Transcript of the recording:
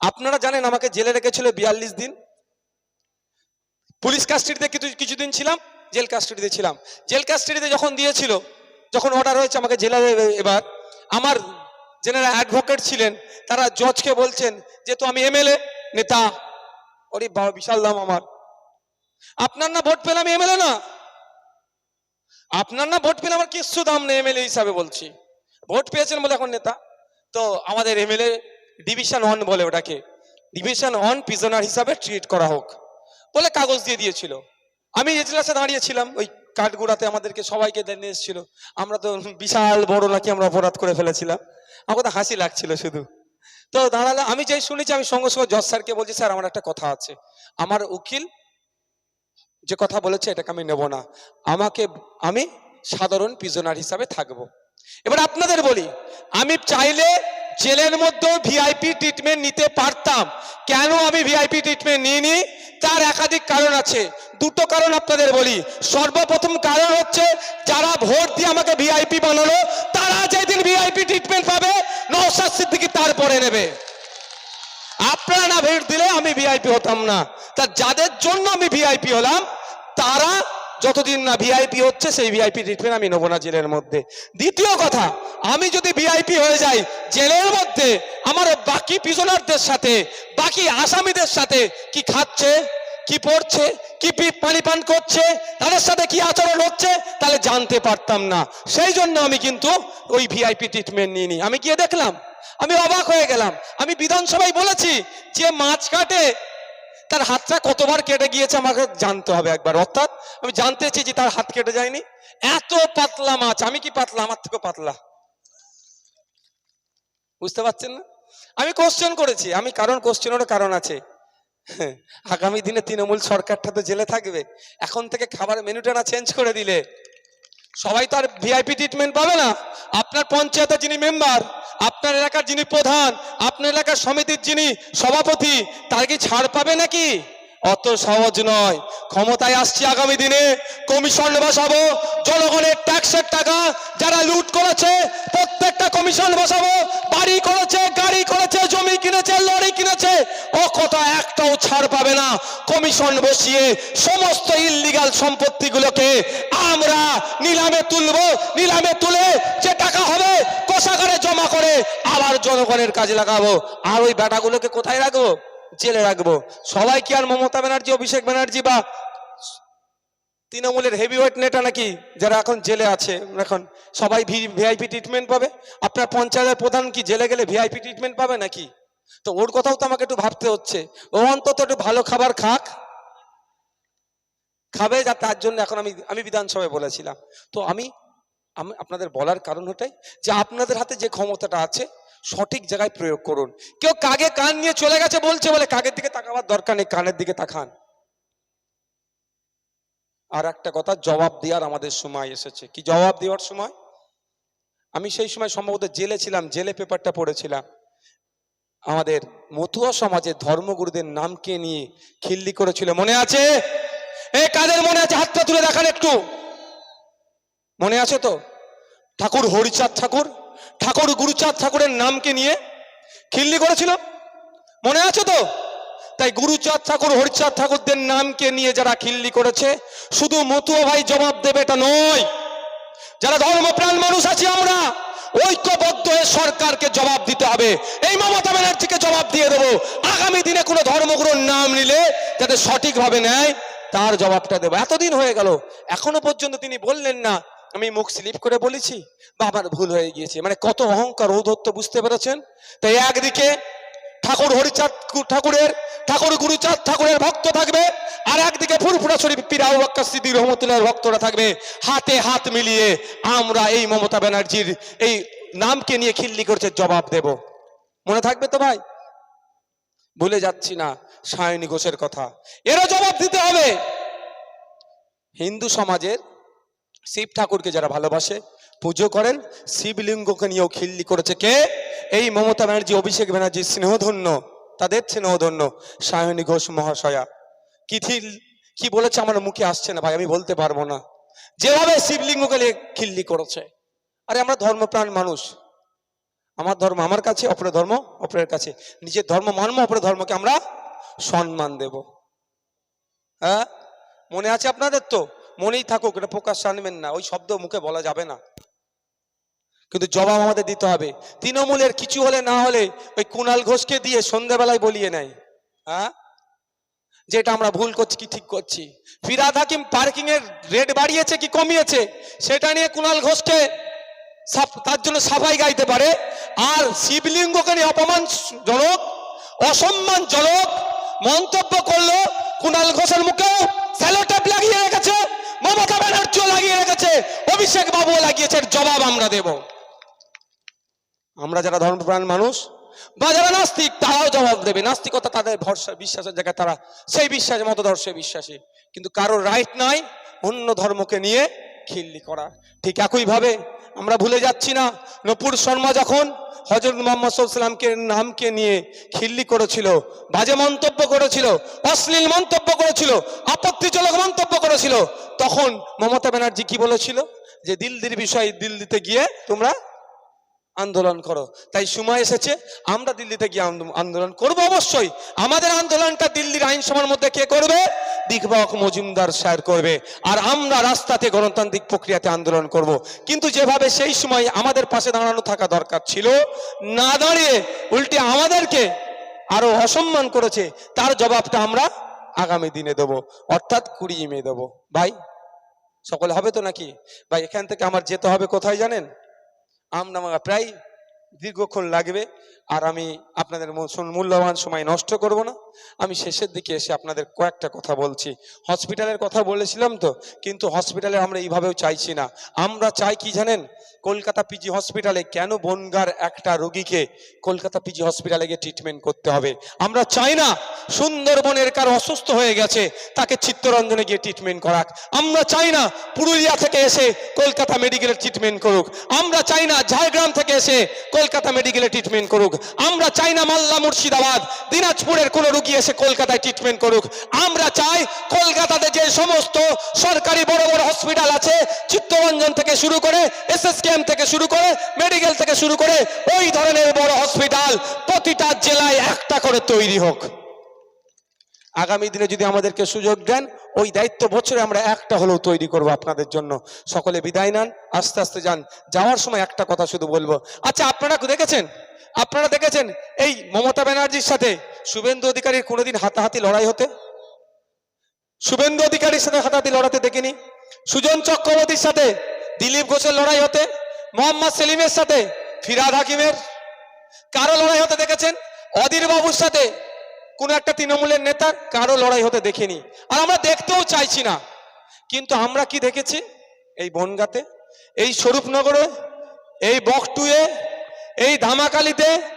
আপনারা জানেন আমাকে জেলে রেখেছিল বিয়াল্লিশ দিন? পুলিশ কাস্টাডিতে কিছু, কিছুদিন ছিলাম, জেল কাস্টাডিতে ছিলাম। জেল কাস্টাডিতে যখন দিয়েছিল, যখন অর্ডার হয়েছে আমাকে জেলে এবার, আমার যেনারা অ্যাডভোকেট ছিলেন, তারা জজকে বলছেন যে তো আমি এমএলএ নেতা। ওরে বাবা, বিশাল দাম আমার। আপনার না ভোট পেলাম এমএলএ না? আপনার না ভোট পেলে আমার কিচ্ছু দাম নেই এমএলএ হিসাবে বলছি। ভোট পেয়েছেন বলে এখন নেতা। তো আমাদের এমএলএ ডিভিশন ওয়ান বলে ওটাকে। ডিভিশন ওয়ান প্রিজনার হিসাবে ট্রিট করা হোক। বলে কাগজ দিয়ে দিয়েছিল। আমি এজলাসে দাঁড়িয়েছিলাম, ওই কাঠগুড়াতে আমাদেরকে সবাইকে নিয়ে এসেছিল। আমরা তো বিশাল বড় নাকি আমরা অপরাধ করে ফেলেছিলাম। আমাকে তো হাসি লাগছিল শুধু। তো দাঁড়ালে আমি যেই শুনেছি, আমি সঙ্গে সঙ্গে জজ স্যারকে বলছি, স্যার, আমার একটা কথা আছে। আমার উকিল যে কথা বলেছে, এটাকে আমি নেব না। আমাকে, আমি সাধারণ প্রিজনার হিসাবে থাকব। এবার আপনাদের বলি, আমি চাইলে জেলের মধ্যেও ভিআইপি ট্রিটমেন্ট নিতে পারতাম। কেন আমি ভিআইপি ট্রিটমেন্ট নিইনি? তার একাধিক কারণ আছে। দুটো কারণ আপনাদের বলি। সর্বপ্রথম কারণ হচ্ছে, যারা ভোট দিয়ে আমাকে ভিআইপি বানালো, তারা যেদিন ভিআইপি ট্রিটমেন্ট পাবে নৌসাদ সিদ্দিকি তারপরে নেবে। আপনারা না ভোট দিলে আমি ভিআইপি হতাম না। তা যাদের জন্য আমি ভিআইপি হলাম, তারা যতদিন না ভিআইপি হচ্ছে, সেই ভিআইপি ট্রিটমেন্ট আমি নেব না জেলের মধ্যে। দ্বিতীয় কথা, আমি যদি ভিআইপি হয়ে যাই জেলের মধ্যে আমার বাকি পিজনারদের সাথে, বাকি আসামিদের সাথে কি খাচ্ছে, কি পড়ছে, কি পানি পান করছে, তাদের সাথে কি আচরণ হচ্ছে, তাহলে জানতে পারতাম না। সেই জন্য আমি কিন্তু ওই ভিআইপি ট্রিটমেন্ট নিয়ে নিইনি আমি গিয়ে দেখলাম, আমি অবাক হয়ে গেলাম। আমি বিধানসভায় বলেছি যে মাছ কাটে তার হাতটা কতবার কেটে গিয়েছে আমাকে জানতে হবে একবার। অর্থাৎ আমি জানতে চেয়েছি তার হাত কেটে যায়নি। এত পাতলা মাছ, আমি কি পাতলা? আমার থেকে পাতলা। বুঝতে পারছেন না? আমি কোশ্চেন করেছি। আমি কারণ কোশ্চেনেরও কারণ আছে। আগামী দিনে তৃণমূল সরকারটা তো জেলে থাকবে। এখন থেকে খাবার মেনুটা না চেঞ্জ করে দিলে। সবাই তো আর ভিআইপি ট্রিটমেন্ট পাবে না। আপনার পঞ্চায়েতের যিনি মেম্বার আপনার এলাকার যিনি প্রধান, আপনার এলাকার সমিতির যিনি সভাপতি, তার কি ছাড় পাবে নাকি? অত সহজ নয়। ক্ষমতায় আসছি আগামী দিনে কমিশন বসাবো, জনগণের ট্যাক্সের টাকা যারা লুট করেছে, প্রত্যেকটা কমিশন বসাবো। বাড়ি করেছে, গাড়ি করেছে, জমি কিনেছে, লরি কিনেছে ও কথা একটাও ছাড় পাবে না। কমিশন বসিয়ে সমস্ত ইল্লিগাল সম্পত্তিগুলোকে আমরা নিলামে তুলবো। নিলামে তুলে যে টাকা হবে, কোষাগারে জমা করে আবার জনগণের কাজে লাগাবো। আর ওই বেটাগুলোকে কোথায় রাখব? জেলে রাখব। সবাই কি আর মমতা ব্যানার্জি, অভিষেক ব্যানার্জি বা তৃণমূলের হেভিওয়েট নেতা নাকি যারা এখন জেলে আছে, এখন সবাই ভিআইপি ট্রিটমেন্ট পাবে? আপনার পঞ্চায়েতের প্রধান কি জেলে গেলে ভিআইপি ট্রিটমেন্ট পাবে নাকি? তো ওর কথাও তো আমাকে একটু ভাবতে হচ্ছে। ও অন্তত একটু ভালো খাবার খাক। খাবে যা, তার জন্য এখন আমি আমি বিধানসভায় বলেছিলাম। তো আমি আমি আপনাদের বলার কারণ ওটাই যে আপনাদের হাতে যে ক্ষমতাটা আছে সঠিক জায়গায় প্রয়োগ করুন। কেউ কাগে কান নিয়ে চলে গেছে বলছে বলে কাগের দিকে তাকাবার দরকার নেই, কানের দিকে তাকান। আর একটা কথা, জবাব দেওয়ার আমাদের সময় এসেছে। কি জবাব দেওয়ার সময়? আমি সেই সময় সম্ভবত জেলে ছিলাম, জেলে পেপারটা পড়েছিলাম। আমাদের মতুয়া সমাজে ধর্মগুরুদের নামকে নিয়ে খিল্লি করেছিল, মনে আছে? এ, কাদের মনে আছে? হাতটা তুলে দেখান একটু। মনে আছে তো? ঠাকুর, হরিচাঁদ ঠাকুর? ঠাকুর গুরুচাঁদ ঠাকুরের নামকে নিয়ে খিল্লি করেছিল। মনে আছে তো? তাই গুরুচাঁদ ঠাকুর, হরিচাঁদ ঠাকুরদের নামকে নিয়ে যারা খিল্লি করেছে, শুধু মতুয়া ভাই জবাব দেবে এটা নয়। যারা ধর্মপ্রাণ মানুষ আছি আমরা, ঐক্যবদ্ধ হয়ে সরকারকে জবাব দিতে হবে। এই মমতা ব্যানার্জিকে জবাব দিয়ে দেবো। আগামী দিনে কোনো ধর্মগুরুর নাম নিলে যাতে সঠিকভাবে নেয়, তার জবাবটা দেবো। এতদিন হয়ে গেল, এখনও পর্যন্ত তিনি বললেন না আমি মুখ স্লিপ করে বলেছি বা ভুল হয়ে গিয়েছে। মানে কত অহংকার ঔধত্য বুঝতে পেরেছেন? তাই একদিকে ঠাকুর হরিচাঁদ ঠাকুরের, ঠাকুর গুরুচাঁদ ঠাকুরের ভক্ত থাকবে, আর একদিকে ফুরফুরা শরীফ পিরাউ বাক্কা সিদ্দি রহমতুল্লাহ ভক্তরা থাকবে। হাতে হাত মিলিয়ে আমরা এই মমতা ব্যানার্জির এই নামকে নিয়ে খিল্লি করছে, জবাব দেব। মনে থাকবে তো ভাই? ভুলে যাচ্ছি না, সায়নী ঘোষের কথা। এরও জবাব দিতে হবে। হিন্দু সমাজের শিব ঠাকুরকে যারা ভালোবাসে, পুজো করেন, শিবলিঙ্গকে নিয়েও খিল্লি করেছে কে? এই মমতা ব্যানার্জি, অভিষেক ব্যানার্জি, স্নেহধন্য, তাদের স্নেহধন্য, সায়নী ঘোষ মহাশয়া। কি থিল- কি বলেছে আমার মুখে আসছে না ভাই, আমি বলতে পারব না। যেভাবে শিবলিঙ্গকে নিয়ে খিল্লি করেছে। আরে আমরা ধর্মপ্রাণ মানুষ। আমার ধর্ম আমার কাছে, অপরের ধর্ম অপরের কাছে। নিজের ধর্ম মানব, অপরের ধর্মকে আমরা সম্মান দেব। হ্যাঁ? মনে আছে আপনাদের তো? মনেই থাকুক, এটা প্রকাশ আনবেন না, ওই শব্দ মুখে বলা যাবে না। কিন্তু জবাব আমাদের দিতে হবে। তৃণমূলের কিছু হলে না হলে ওই কুণাল ঘোষকে দিয়ে সন্ধ্যেবেলায় বলিয়ে নেয়। হ্যাঁ? যেটা আমরা ভুল করছি কি ঠিক করছি? ফিরাদ হাকিম পার্কিং এর রেট বাড়িয়েছে কি কমিয়েছে? সেটা নিয়ে কুণাল ঘোষকে তার জন্য সাফাই গাইতে পারে। আর শিবলিঙ্গকে নিয়ে অপমানজনক, অসম্মানজনক মন্তব্য করল কুণাল ঘোষের মুখেও স্যালোটেপ লাগিয়ে রেখেছে। মমতা ব্যানার্জিও লাগিয়ে রেখেছে, অভিষেক বাবুও লাগিয়েছে জবাব আমরা দেব। আমরা যারা ধর্মপ্রাণ মানুষ, বা যারা নাস্তিক, তারাও জবাব দেবে। নাস্তিকতা তাদের ভরসা, বিশ্বাসের জায়গায় তারা সেই বিশ্বাসে, মতদর্শে বিশ্বাসী। কিন্তু কারোর রাইট নাই, অন্য ধর্মকে নিয়ে খিল্লি করা। ঠিক একইভাবে আমরা ভুলে যাচ্ছি না, নপুর শর্মা যখন হজরত মোহাম্মদ সাল্লামকে নামকে নিয়ে খিল্লি করেছিল, বাজে মন্তব্য করেছিল, অশ্লীল মন্তব্য করেছিল, আপত্তিজনক মন্তব্য করেছিল। তখন মমতা ব্যানার্জি কি বলেছিল? যে দিল্লির বিষয়ে দিল্লিতে গিয়ে তোমরা আন্দোলন করো। তাই সময় এসেছে, আমরা দিল্লিতে গিয়ে আন্দোলন করব অবশ্যই। আমাদের আন্দোলনটা দিল্লির আইনসভার মধ্যে কে করবে? দিকবক মজুমদার স্যার করবে। আর আমরা রাস্তাতে গণতান্ত্রিক প্রক্রিয়াতে আন্দোলন করব। কিন্তু যেভাবে সেই সময় আমাদের পাশে দাঁড়ানো থাকা দরকার ছিল, না দাঁড়িয়ে উল্টে আমাদেরকে আরও অসম্মান করেছে, তার জবাবটা আমরা আগামী দিনে দেবো। অর্থাৎ কুড়ি মে দেবো। ভাই, সকলে হবে তো নাকি? ভাই, এখান থেকে আমার যেতে হবে কোথায় জানেন? আমনামা প্রায় দীর্ঘক্ষণ লাগবে আর আমি আপনাদের মূল্যবান সময় নষ্ট করব না। আমি শেষের দিকে এসে আপনাদের কয়েকটা কথা বলছি। হসপিটালের কথা বলেছিলাম তো, কিন্তু হসপিটালে আমরা এইভাবেও চাইছি না। আমরা চাই কি জানেন? কলকাতা পিজি হসপিটালে কেন বনগার একটা রোগীকে কলকাতা পিজি হসপিটালে গিয়ে ট্রিটমেন্ট করতে হবে? আমরা চাই না সুন্দরবনের কার অসুস্থ হয়ে গেছে, তাকে চিত্তরঞ্জনে গিয়ে ট্রিটমেন্ট করাক। আমরা চাই না পুরুলিয়া থেকে এসে কলকাতা মেডিকেলের ট্রিটমেন্ট করুক। আমরা চাই না ঝাড়গ্রাম থেকে এসে কলকাতা মেডিকেলে ট্রিটমেন্ট করুক। আমরা চাই না মাল্লা মুর্শিদাবাদ, দিনাজপুরের কোনো রুগী এসে কলকাতায় ট্রিটমেন্ট করুক। আমরা চাই কলকাতাতে যে সমস্ত সরকারি বড় বড় হসপিটাল আছে, চিত্তরঞ্জন থেকে শুরু করে, এসএসকেএম থেকে শুরু করে মেডিকেল থেকে শুরু করে, ওই ধরনের বড় হসপিটাল প্রতিটা জেলায় একটা করে তৈরি হোক। আগামী দিনে যদি আমাদেরকে সুযোগ দেন, ওই দায়িত্ব বছরে আমরা একটা হলেও তৈরি করব আপনাদের জন্য। সকলে বিদায় নেন, আস্তে আস্তে যান। যাওয়ার সময় একটা কথা শুধু বলব। আচ্ছা আপনারা দেখেছেন? আপনারা দেখেছেন এই মমতা ব্যানার্জির সাথে শুভেন্দু অধিকারীর কোনোদিন হাতাহাতি লড়াই হতে? শুভেন্দু অধিকারীর সাথে হাতাহাতি লড়াতে দেখিনি। সুজন চক্রবর্তীর সাথে দিলীপ ঘোষের লড়াই হতে, মোহাম্মদ সেলিমের সাথে ফিরাদ হাকিমের কারও লড়াই হতে দেখেছেন? অধীর বাবুর সাথে কোন একটা তৃণমূলের নেতা কারও লড়াই হতে দেখিনি। আর আমরা দেখতেও চাইছি না। কিন্তু আমরা কি দেখেছি? এই বনগাতে, এই স্বরূপনগরে, এই বকটুয়ে, এই ধামাকালিতে